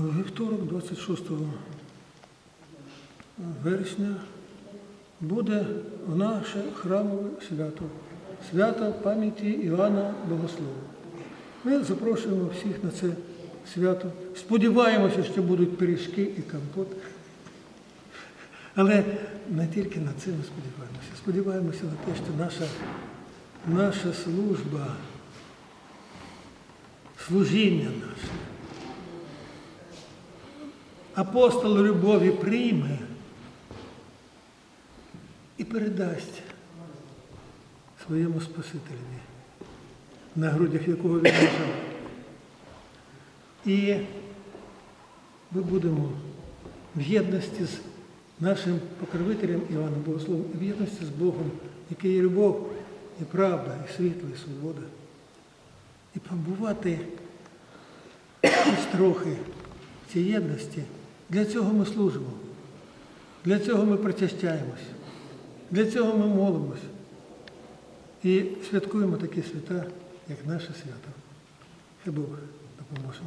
Вівторок, 26 вересня, буде наше храмове свято, свято пам'яті Іоанна Богослова. Ми запрошуємо всіх на це свято. Сподіваємося, що будуть пиріжки і компот. Але не тільки на це ми сподіваємося. Сподіваємося на те, що наша, наша служба, служіння наше, апостол любові прийме і передасть своєму Спасителеві, на грудях якого він лежав. І ми будемо в єдності з нашим покровителем Іваном Богословом, в єдності з Богом, який є любов, і правда, і світло, і свобода. І побувати хоч трохи в цій єдності. Для цього ми служимо. Для цього ми причащаємось. Для цього ми молимось. І святкуємо такі свята, як наше свято. Хай Бог допоможе.